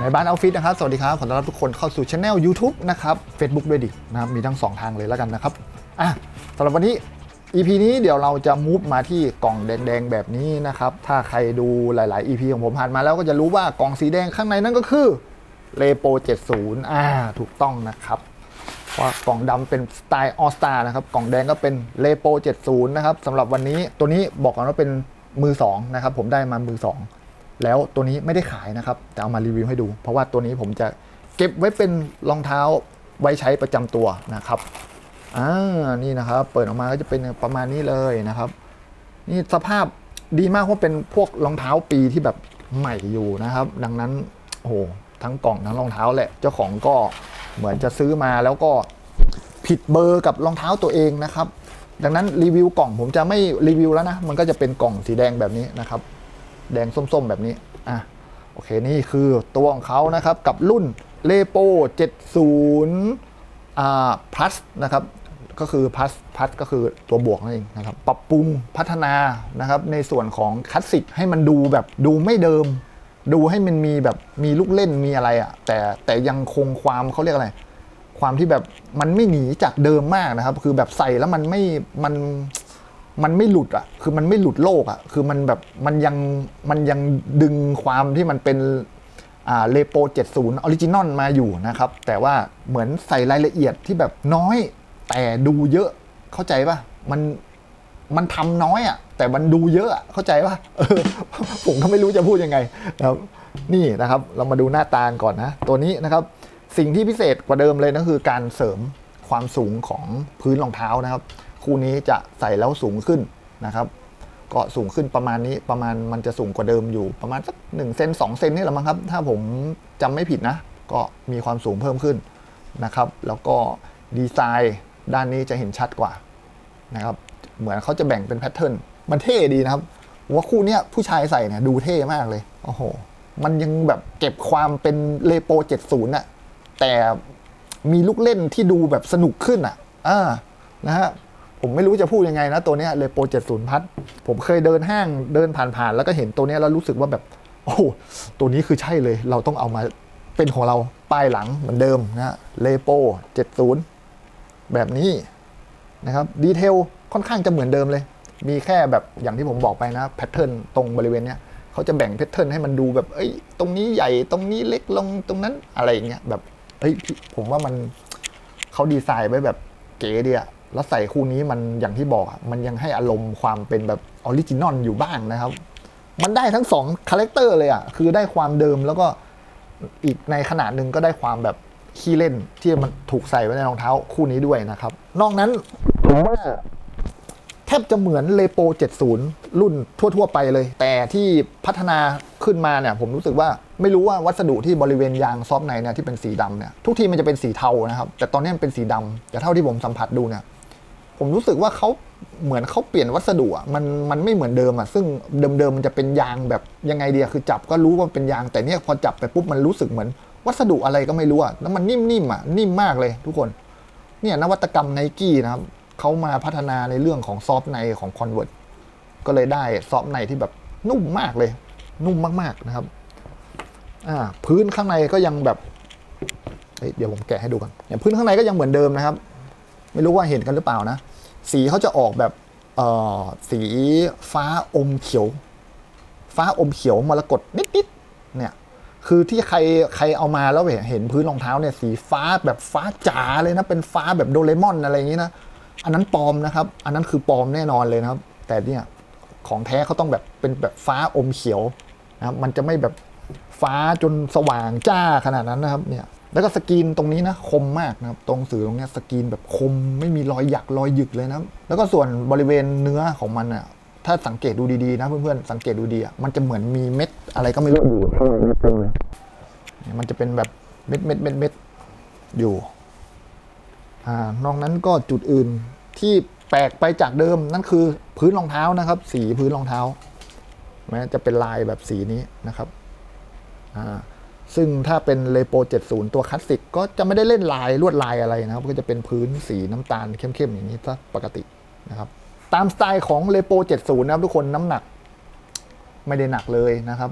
ในบ้านออฟฟิศนะครับ สวัสดีครับ ขอต้อนรับทุกคนเข้าสู่ช anel YouTube นะครับ Facebook ด้วยดินะครับมีทั้ง 2 ทางเลยแล้วกันนะครับอะสำหรับวันนี้ EP นี้เดี๋ยวเราจะมูฟมาที่กล่องแดงๆแบบนี้นะครับ ถ้าใครดูหลาย ๆ EP ของผมผ่านมาแล้วก็จะรู้ว่ากล่องสีแดงข้างในนั่นก็คือเลโป70 อ่า ถูกต้องนะครับเพราะกล่องดำเป็นสไตล์ออสตานะครับ กล่องแดงก็เป็นเลโป70 นะครับสำหรับวันนี้ตัวนี้บอกก่อนว่าเป็นมือ2นะครับผมได้มามือ2 แล้วตัวนี้ไม่ได้ขายนะครับ แต่เอามารีวิวให้ดู เพราะว่าตัวนี้ผมจะเก็บไว้เป็นรองเท้าไว้ใช้ประจำตัวนะครับอ่านี่นะครับ เปิดออกมาก็จะเป็นประมาณนี้เลยนะครับ นี่สภาพดีมากเพราะเป็นพวกรองเท้าปีที่แบบใหม่อยู่นะครับ ดังนั้นโอ้โหทั้งกล่องทั้งรองเท้าแหละ เจ้าของก็เหมือนจะซื้อมาแล้วก็ผิดเบอร์กับรองเท้าตัวเองนะครับ ดังนั้นรีวิวกล่องผมจะไม่รีวิวแล้วนะ มันก็จะเป็นกล่องสีแดงแบบนี้นะครับ แดงส้มๆ แบบนี้ อะ โอเค นี่คือตัวของเขานะครับ กับรุ่นเลโป70อ่า plus นะครับ ก็คือ plus plus ก็คือตัวบวกนั่นเองนะครับ ปรับปรุงพัฒนานะครับ ในส่วนของคลาสสิกให้มันดูแบบดูไม่เดิม ดูให้มันมีแบบมีลูกเล่นมีอะไรอะ่ะ แต่แต่ยังคงความเขาเรียกอะไรความที่แบบมันไม่หนีจากเดิมมากนะครับ คือแบบใส่แล้วมันไม่มัน มันไม่หลุดอะ คือมันไม่หลุดโลกอะ คือมันแบบมันยังมันยังดึงความที่มันเป็นอ่าเลโป70ออริจินอลมาอยู่นะครับ แต่ว่าเหมือนใส่รายละเอียดที่แบบน้อย แต่ดูเยอะเข้าใจปะมันมันทำน้อยอะ แต่มันดูเยอะอะเข้าใจปะเออผมก็ไม่รู้จะพูดยังไงนะครับนี่นะครับเรามาดูหน้าตาก่อนนะ ตัวนี้นะครับสิ่งที่พิเศษกว่าเดิมเลยนะคือการเสริมความสูงของพื้นรองเท้านะครับ คู่นี้จะใส่แล้วสูงขึ้นนะครับก็สูงขึ้นประมาณนี้ประมาณมันจะสูงกว่าเดิมอยู่ประมาณสัก1เซน2เซนนี่แหละมั้งครับ ถ้าผมจำไม่ผิดนะ ก็มีความสูงเพิ่มขึ้นนะครับ แล้วก็ดีไซน์ด้านนี้จะเห็นชัดกว่านะครับ เหมือนเขาจะแบ่งเป็นแพทเทิร์นมันเท่ดีนะครับว่าคู่นี้ผู้ชายใส่เนี่ยดูเท่มากเลยโอ้โหมันยังแบบเก็บความเป็นเลโป70น่ะแต่มีลูกเล่นที่ดูแบบสนุกขึ้นอะอ่านะฮะ ผมไม่รู้จะพูดยังไงนะตัวเนี้ยเลยโปร70พัดผมเคยเดินห้างเดินผ่านๆแล้วก็เห็นตัวเนี้ยแล้วรู้สึกว่าแบบ โอ้ตัวนี้คือใช่เลย เราต้องเอามาเป็นของเราป้ายหลังเหมือนเดิมนะเลโป70แบบนี้นะครับดีเทลค่อนข้างจะเหมือนเดิมเลย มีแค่แบบอย่างที่ผมบอกไปนะแพทเทิร์นตรงบริเวณเนี้ยเขาจะแบ่งแพทเทิร์นให้มันดูแบบ เอ้ย ตรงนี้ใหญ่ตรงนี้เล็กลงตรงนั้นอะไรอย่างเงี้ยแบบเฮ้ยผมว่ามันเขาดีไซน์ไว้แบบเก๋ดีอะ แล้วใส่คู่นี้มันอย่างที่บอกมันยังให้อารมณ์ความเป็นแบบออริจินอลอยู่บ้างนะครับ มันได้ทั้งสองคาแรคเตอร์เลยอะคือได้ความเดิมแล้วก็อีกในขนาดหนึ่งก็ได้ความแบบขี้เล่นที่มันถูกใส่ไว้ในรองเท้าคู่นี้ด้วยนะครับ นอกนั้นผมว่าแทบจะเหมือนเลโป 70 รุ่นทั่ว ๆ ไปเลย แต่ที่พัฒนาขึ้นมาเนี่ย ผมรู้สึกว่าไม่รู้ว่าวัสดุที่บริเวณยางซอฟในเนี่ยที่เป็นสีดำเนี่ยทุกทีมันจะเป็นสีเทานะครับ แต่ตอนนี้มันเป็นสีดำแต่เท่าที่ผมสัมผัสดูเนี่ย ผมรู้สึกว่าเขาเหมือนเขาเปลี่ยนวัสดุอะมันมันไม่เหมือนเดิมอะซึ่งเดิมๆมันจะเป็นยางแบบยังไงเดียคือจับก็รู้ว่าเป็นยาง แต่เนี่ยพอจับไปปุ๊บมันรู้สึกเหมือน วัสดุอะไรก็ไม่รู้อะแล้วมันนิ่มๆอะนิ่มมากเลยทุกคน เนี่ยนวัตกรรมไนกี้นะครับเขามาพัฒนาในเรื่องของซอฟต์ในของ Convert ก็เลยได้ซอฟต์ในที่แบบนุ่มมากเลย นุ่มมากๆนะครับอ่าพื้นข้างในก็ยังแบบเเดี๋ยวผมแกะให้ดูกันอย่างพื้นข้างในก็ยังเหมือนเดิมนะครับ ไม่รู้ว่าเห็นกันหรือเปล่านะ สีเขาจะออกแบบเออสีฟ้าอมเขียว ฟ้าอมเขียวมรกตนิดๆเนี่ยคือที่ใครใครเอามาแล้วเห็นพื้นรองเท้าเนี่ยสีฟ้าแบบฟ้าจ๋าเลยนะเป็นฟ้าแบบโดเรมอนอะไรอย่างนี้นะอันนั้นปลอมนะครับ อันนั้นคือปลอมแน่นอนเลยนะครับ แต่เนี่ยของแท้เขาต้องแบบเป็นแบบฟ้าอมเขียวนะครับมันจะไม่แบบฟ้าจนสว่างจ้าขนาดนั้นนะครับเนี่ย แล้วก็สกรีนตรงนี้นะคมมากนะครับ ตรงสื่อตรงนี้สกรีนแบบคมไม่มีรอยหยักรอยหยึกเลยนะแล้วก็ส่วนบริเวณเนื้อของมันอะถ้าสังเกตดูดีๆนะเพื่อนๆสังเกตดูดีอะมันจะเหมือนมีเม็ดอะไรก็ไม่รู้อยู่ข้างในเต็มเลยเนี่ยมันจะเป็นแบบเม็ดเม็ดเม็ดเม็ดอยู่อ่านอกนั้นก็จุดอื่นที่แปลกไปจากเดิมนั่นคือพื้นรองเท้านะครับ สีพื้นรองเท้าแม้จะเป็นลายแบบสีนี้นะครับอ่า ซึ่งถ้าเป็นเลโป70 ตัวคลาสสิกก็จะไม่ได้เล่นลายลวดลายอะไรนะครับ ก็จะเป็นพื้นสีน้ำตาลเข้มๆอย่างนี้ซะปกตินะครับ ตามสไตล์ของเลโป70 นะครับทุกคนน้ำหนักไม่ได้หนักเลยนะครับ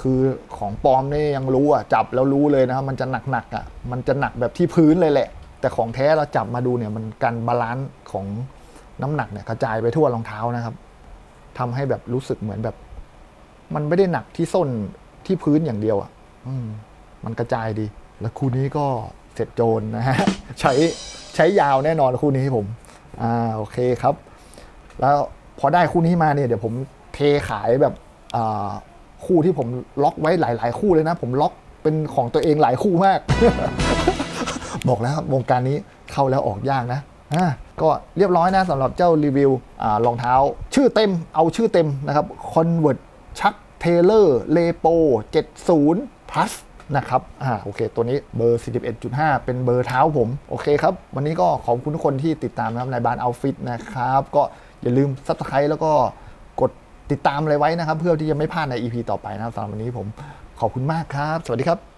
คือของปลอมนี่ยังรู้อะจับแล้วรู้เลยนะครับ มันจะหนักๆอะมันจะหนักแบบที่พื้นเลยแหละ แต่ของแท้เราจับมาดูเนี่ยมันการบาลานซ์ของน้ำหนักเนี่ยกระจายไปทั่วรองเท้านะครับทำให้แบบรู้สึกเหมือนแบบ มันไม่ได้หนักที่ส้นที่พื้นอย่างเดียวอะ มันกระจายดี แล้วคู่นี้ก็เสร็จโจรนะฮะ ใช้ใช้ยาวแน่นอนคู่นี้ผม อ่าโอเคครับ แล้วพอได้คู่นี้มาเนี่ยเดี๋ยวผมเทขายแบบอ่าคู่ที่ผมล็อกไว้หลาย ๆ คู่เลยนะ ผมล็อกเป็นของตัวเองหลายคู่มาก บอกแล้ววงการนี้เข้าแล้วออกยากนะอะก็เรียบร้อยนะสำหรับเจ้ารีวิวรองเท้า ชื่อเต็มเอาชื่อเต็มนะครับ Convert ชักเทเลอร์เลโป 70 plus นะครับ อ่า โอเค ตัวนี้เบอร์ 41.5 เป็นเบอร์เท้าผม โอเคครับ วันนี้ก็ขอบคุณทุกคนที่ติดตามนะครับ ในบานเอาฟิตนะครับ ก็อย่าลืม subscribe แล้วก็กดติดตามอะไรไว้นะครับ เพื่อที่จะไม่พลาดใน EP ต่อไปนะครับสำหรับวันนี้ผมขอบคุณมากครับ สวัสดีครับ